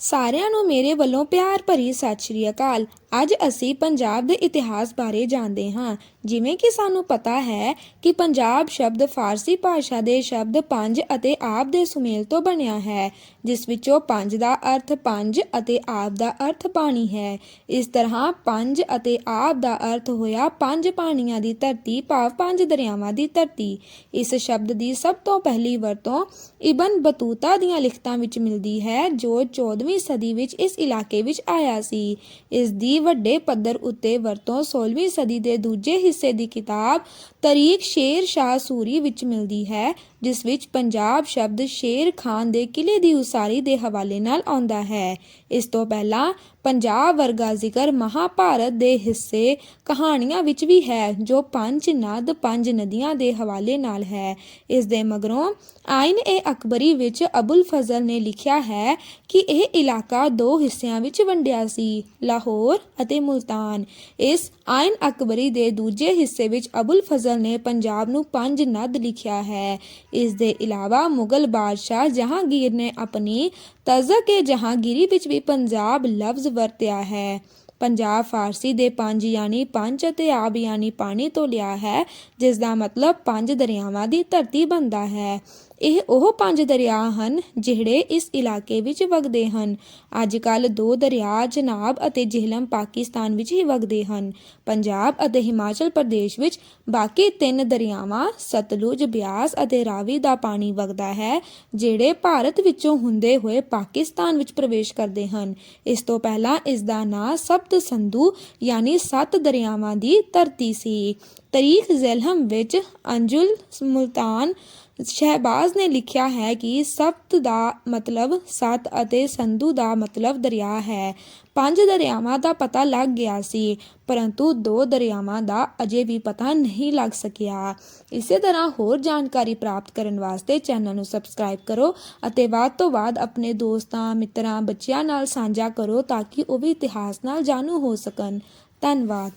ਸਾਰਿਆਂ ਨੂੰ ਮੇਰੇ ਵੱਲੋਂ ਪਿਆਰ ਭਰੀ ਸਤਿ ਸ਼੍ਰੀ ਅਕਾਲ। ਅੱਜ ਅਸੀਂ ਪੰਜਾਬ ਦੇ ਇਤਿਹਾਸ ਬਾਰੇ ਜਾਣਦੇ ਹਾਂ। ਜਿਵੇਂ ਕਿ ਸਾਨੂੰ ਪਤਾ ਹੈ ਕਿ ਪੰਜਾਬ ਸ਼ਬਦ ਫਾਰਸੀ ਭਾਸ਼ਾ ਦੇ ਸ਼ਬਦ ਪੰਜ ਅਤੇ ਆਪ ਦੇ ਸੁਮੇਲ ਤੋਂ ਬਣਿਆ ਹੈ, ਜਿਸ ਵਿੱਚੋਂ ਪੰਜ ਦਾ ਅਰਥ ਪੰਜ ਅਤੇ ਆਪ ਦਾ ਅਰਥ ਪਾਣੀ ਹੈ। ਇਸ ਤਰ੍ਹਾਂ ਪੰਜ ਅਤੇ ਆਪ ਦਾ ਅਰਥ ਹੋਇਆ ਪੰਜ ਪਾਣੀਆਂ ਦੀ ਧਰਤੀ ਭਾਵ ਪੰਜ ਦਰਿਆਵਾਂ ਦੀ ਧਰਤੀ। ਇਸ ਸ਼ਬਦ ਦੀ ਸਭ ਤੋਂ ਪਹਿਲੀ ਵਰਤੋਂ ਇਬਨ ਬਤੂਤਾ ਦੀਆਂ ਲਿਖਤਾਂ ਵਿੱਚ ਮਿਲਦੀ ਹੈ, ਜੋ 14ਵੀਂ ਸਦੀ ਵਿੱਚ ਇਸ ਇਲਾਕੇ ਵਿੱਚ ਆਇਆ ਸੀ। ਇਸ ਦੀ ਵੱਡੇ ਪੱਧਰ ਉੱਤੇ ਵਰਤੋਂ 16ਵੀਂ ਸਦੀ ਦੇ ਦੂਜੇ ਹਿੱਸੇ ਦੀ ਕਿਤਾਬ ਤਰੀਕ ਸ਼ੇਰ ਸ਼ਾਹ ਸੂਰੀ ਵਿੱਚ ਮਿਲਦੀ ਹੈ, ਜਿਸ ਵਿੱਚ ਪੰਜਾਬ ਸ਼ਬਦ ਸ਼ੇਰ ਖਾਨ ਦੇ ਕਿਲੇ ਦੀ ਉਸਾਰੀ ਦੇ ਹਵਾਲੇ ਨਾਲ ਆਉਂਦਾ ਹੈ। ਇਸ ਤੋਂ ਪਹਿਲਾਂ ਪੰਜਾਬ ਵਰਗਾ ਜ਼ਿਕਰ ਮਹਾਭਾਰਤ ਦੇ ਹਿੱਸੇ ਕਹਾਣੀਆਂ ਵਿੱਚ ਵੀ ਹੈ, ਜੋ ਪੰਜ ਨਦ ਪੰਜ ਨਦੀਆਂ ਦੇ ਹਵਾਲੇ ਨਾਲ ਹੈ। ਇਸ ਦੇ ਮਗਰੋਂ ਆਇਨ ਏ ਅਕਬਰੀ ਵਿੱਚ ਅਬੁਲ ਫਜ਼ਲ ਨੇ ਲਿਖਿਆ ਹੈ ਕਿ ਇਹ ਇਲਾਕਾ ਦੋ ਹਿੱਸਿਆਂ ਵਿੱਚ ਵੰਡਿਆ ਸੀ, ਲਾਹੌਰ ਅਤੇ ਮੁਲਤਾਨ। ਇਸ ਆਇਨ ਅਕਬਰੀ ਦੇ ਦੂਜੇ ਹਿੱਸੇ ਵਿੱਚ ਅਬੁਲ ਫਜ਼ਲ ਨੇ ਪੰਜਾਬ ਨੂੰ ਪੰਜ ਨਦ ਲਿਖਿਆ ਹੈ। ਇਸ ਦੇ ਇਲਾਵਾ ਮੁਗਲ ਬਾਦਸ਼ਾਹ ਜਹਾਂਗੀਰ ਨੇ ਆਪਣੀ ਤਜ਼ਕ ਜਹਾਂਗੀਰੀ ਵਿੱਚ ਵੀ ਪੰਜਾਬ ਲਫ਼ਜ਼ ਵਰਤਿਆ ਹੈ। ਪੰਜਾਬ ਫਾਰਸੀ ਦੇ ਪੰਜ ਯਾਨੀ ਪੰਜ ਅਤੇ ਆਬ ਯਾਨੀ ਪਾਣੀ ਤੋਂ ਲਿਆ ਹੈ, ਜਿਸ ਦਾ ਮਤਲਬ ਪੰਜ ਦਰਿਆਵਾਂ ਦੀ ਧਰਤੀ ਬਣਦਾ ਹੈ। ਇਹ ਉਹ ਪੰਜ ਦਰਿਆ ਹਨ ਜਿਹੜੇ ਇਸ ਇਲਾਕੇ ਵਿੱਚ ਵਗਦੇ ਹਨ। ਅੱਜ ਕੱਲ ਦੋ ਦਰਿਆ, ਜਨਾਬ ਅਤੇ ਜਿਹਲਮ ਪਾਕਿਸਤਾਨ ਵਿੱਚ ਹੀ ਵਗਦੇ ਹਨ। ਪੰਜਾਬ ਅਤੇ ਹਿਮਾਚਲ ਪ੍ਰਦੇਸ਼ ਵਿੱਚ ਬਾਕੀ ਤਿੰਨ ਦਰਿਆਵਾਂ ਸਤਲੁਜ, ਬਿਆਸ ਅਤੇ ਰਾਵੀ ਦਾ ਪਾਣੀ ਵਗਦਾ ਹੈ, ਜਿਹੜੇ ਭਾਰਤ ਵਿੱਚੋਂ ਹੁੰਦੇ ਹੋਏ ਪਾਕਿਸਤਾਨ ਵਿੱਚ ਪ੍ਰਵੇਸ਼ ਕਰਦੇ ਹਨ। ਇਸ ਤੋਂ ਪਹਿਲਾਂ ਇਸ ਦਾ ਨਾਂ ਸਪਤ ਸੰਧੂ, ਯਾਨੀ ਸੱਤ ਦਰਿਆਵਾਂ ਦੀ ਧਰਤੀ ਸੀ। ਤਰੀਖ ਜ਼ੈਲਹਮ ਵਿੱਚ ਅੰਜੁਲ ਮੁਲਤਾਨ ਸ਼ਹਿਬਾਜ਼ ਨੇ ਲਿਖਿਆ ਹੈ ਕਿ ਸਪਤ ਦਾ ਮਤਲਬ ਸੱਤ ਅਤੇ ਸੰਧੂ ਦਾ ਮਤਲਬ ਦਰਿਆ ਹੈ। ਪੰਜ ਦਰਿਆਵਾਂ ਦਾ ਪਤਾ ਲੱਗ ਗਿਆ ਸੀ, ਪਰੰਤੂ ਦੋ ਦਰਿਆਵਾਂ ਦਾ ਅਜੇ ਵੀ ਪਤਾ ਨਹੀਂ ਲੱਗ ਸਕਿਆ। ਇਸੇ ਤਰ੍ਹਾਂ ਹੋਰ ਜਾਣਕਾਰੀ ਪ੍ਰਾਪਤ ਕਰਨ ਵਾਸਤੇ ਚੈਨਲ ਨੂੰ ਸਬਸਕ੍ਰਾਈਬ ਕਰੋ ਅਤੇ ਵੱਧ ਤੋਂ ਵੱਧ ਆਪਣੇ ਦੋਸਤਾਂ, ਮਿੱਤਰਾਂ, ਬੱਚਿਆਂ ਨਾਲ ਸਾਂਝਾ ਕਰੋ ਤਾਂ ਕਿ ਉਹ ਵੀ ਇਤਿਹਾਸ ਨਾਲ ਜਾਣੂ ਹੋ ਸਕਣ। ਧੰਨਵਾਦ।